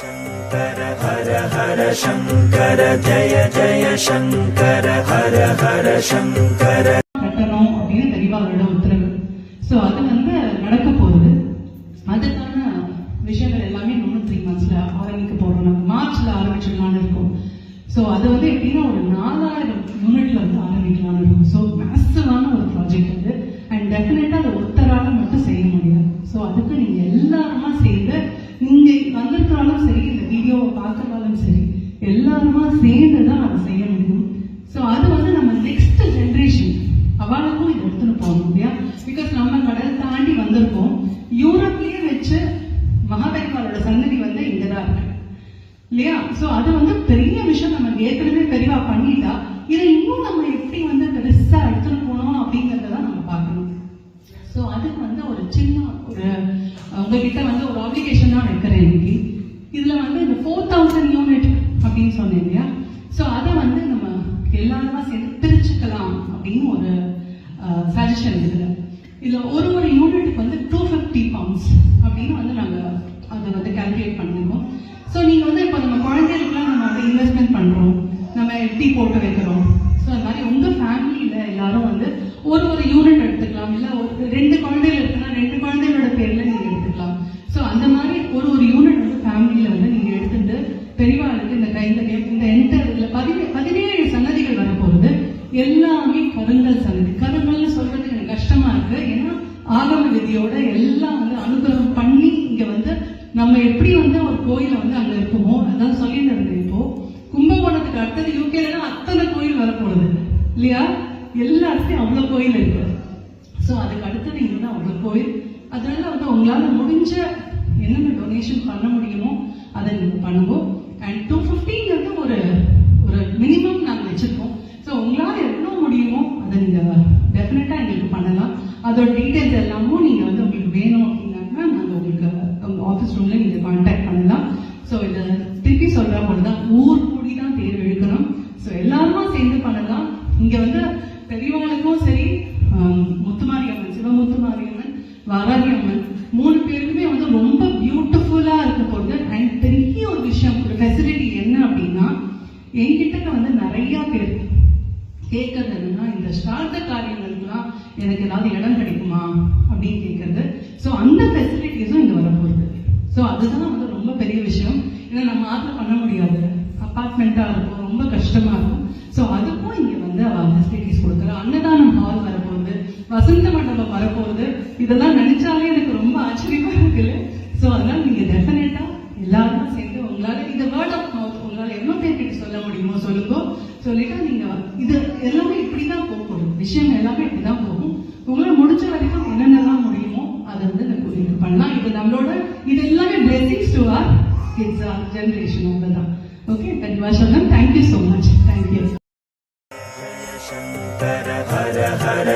சங்கர ஹர ஹர சங்கர ஜய ஜய சங்கர ஹர ஹர சங்கர அது விஷயங்கள் எல்லாமே இன்னும் த்ரீ போறோம். நம்ம மார்ச்ல ஆரம்பிச்சிடலாம்னு இருக்கோம். அது வந்து எப்படின்னா ஒரு நாலாயிரம் யூனிட்ல வந்து ஆரம்பிக்கலாம்னு இருக்கும். ஸோ மேசிவான ஒரு ப்ராஜெக்ட் அது. அண்ட் டெஃபினட்டா அது ஒருத்தரால கொடுத்துருப்போம் இல்லையா? பிகாஸ் நம்ம கடல் தாண்டி வந்திருக்கோம். யூரோப்லயே வச்சு மகாபெரிவாளோட சன்னதி வந்து இங்கதான் இருக்கு இல்லையா? ஸோ அது வந்து பெரிய விஷயம். நம்ம ஏற்கனவே பெரிவா பண்ணிட்டா இதை இன்னும் நம்ம எப்படி வந்து பெருசா எடுத்துட்டு போனோம் அப்படிங்கறத நம்ம பார்க்கணும். சோ அதுக்கு வந்து ஒரு சின்ன ஒரு உங்ககிட்ட வந்து ஒரு ஆப்ளிகேஷன் தான் வைக்கிறேன் இன்னைக்கு. இதுல வந்து இந்த ஃபோர் தௌசண்ட் யூனிட் அப்படின்னு சொன்னேன் இல்லையா சோ அதை வந்து நம்ம எல்லாருமா சேர்ந்து பிரிச்சுக்கலாம் அப்படின்னு ஒரு சஜஷன் இதில். இதுல ஒரு ஒரு யூனிட்டுக்கு வந்து டூ ஃபிஃப்டி பவுண்ட்ஸ் அப்படின்னு வந்து நாங்க அதை வந்து கால்குலேட் பண்ணிருக்கோம். ஸோ நீங்க வந்து இப்போ நம்ம குழந்தைகளுக்குலாம் நம்ம வந்து இன்வெஸ்ட்மெண்ட் பண்றோம். நம்ம எப்படி போட்டு வைக்கிறோம். ஸோ அது மாதிரி உங்க ஃபேமிலியில எல்லாரும் வந்து ஒரு ஒரு யூனிட் எடுத்துக்கலாம். இல்ல ஒரு ரெண்டு குழந்தைகள் இருக்குன்னா ரெண்டு குழந்தைகளோட பேர்ல நீங்க எடுத்துக்கலாம். ஸோ அந்த மாதிரி ஒரு ஒரு யூனிட் வந்து ஃபேமிலியில வந்து நீங்க எடுத்துட்டு பெரியவாளுக்கு இந்த கை இந்த இந்த என்டர் இதில் பதினே பதினேழு சன்னதிகள் வரப்போகுது. எல்லாமே கருங்கல் சன்னதி. கருங்கல் விதியோட எல்லாம் வந்து அனுகிரகம் பண்ணி இங்க வந்து நம்ம எப்படி வந்து ஒரு கோயில வந்து அங்க இருக்குமோ அதான் சொல்லிட்டு இருந்தேன் இப்போ கும்பகோணத்துக்கு அடுத்தது யூகேல அத்தனை கோயில் வரப்போகுது. இல்லையா? எல்லா அவ்வளவு கோயில் இருக்கு. ஸோ அதுக்கு அடுத்தது இங்க தான் அவ்வளவு கோயில். அதனால வந்து உங்களால முடிஞ்ச என்னென்ன டொனேஷன் பண்ண முடியுமோ அதை நீங்க பண்ணுவோம் அண்ட் டூ ஃபிஃப்டிங்கிறது ஒரு ஒரு மினிமம் நாங்கள் வச்சிருக்கோம். ஸோ உங்களால எவ்வளோ முடியுமோ அதை நீங்க டெஃபினட்டா எங்களுக்கு பண்ணலாம். அதோட டீடைல்ஸ் வாராகி அம்மன் மூணு பேருக்குமே வந்து ரொம்ப பியூட்டிஃபுல்லா இருக்க போகுது அண்ட் பெரிய ஒரு விஷயம் ஒரு ஃபெசிலிட்டி என்ன அப்படின்னா என்கிட்ட வந்து நிறைய பேர் கேட்கறது என்னன்னா இந்த ஸ்டார்த்த காரியங்களுக்குலாம் எனக்கு ஏதாவது இடம் கிடைக்குமா? அப்படின்னு கேட்கறது. ஸோ அந்த ஃபெசிலிட்டிஸும் இங்கே வரப்போகுது ஸோ அதுதான் வந்து ரொம்ப பெரிய விஷயம். ஏன்னா நம்ம ஆத்துல பண்ண முடியாது. அப்பார்ட்மெண்ட்டாக இருக்கும் ரொம்ப கஷ்டமாக இருக்கும். வந்து ஃபெசிலிட்டிஸ் கொடுக்குறோம் அன்னதானம் ஹால் வரப்போகுது. வசந்த மண்டபம் வரப்போகுது. இதெல்லாம் நினைச்சாலே எனக்கு ரொம்ப ஆச்சரியமா இருக்குல்ல. ஸோ அதனால நீங்க டெஃபினட்டா எல்லாரும் சேர்ந்து உங்களால இந்த வேர்ட் ஆஃப் மவுத் உங்களால எவ்வளோ பேர்கிட்ட சொல்ல முடியுமோ சொல்லுங்க. சொல்லிட்டா நீங்க இது எல்லாமே இப்படிதான் போகும். விஷயம் எல்லாமே இப்படிதான் போகும். உங்களை முடிஞ்ச வரைக்கும் என்னென்னலாம் முடியுமோ அதை வந்து நம்ம இது பண்ணலாம். இது நம்மளோட இது எல்லாமே blessings to our kids our generation அவ்வளவுதான். ஓகே கண்டிப்பாக சொல்லலாம் தேங்க்யூ ஸோ மச்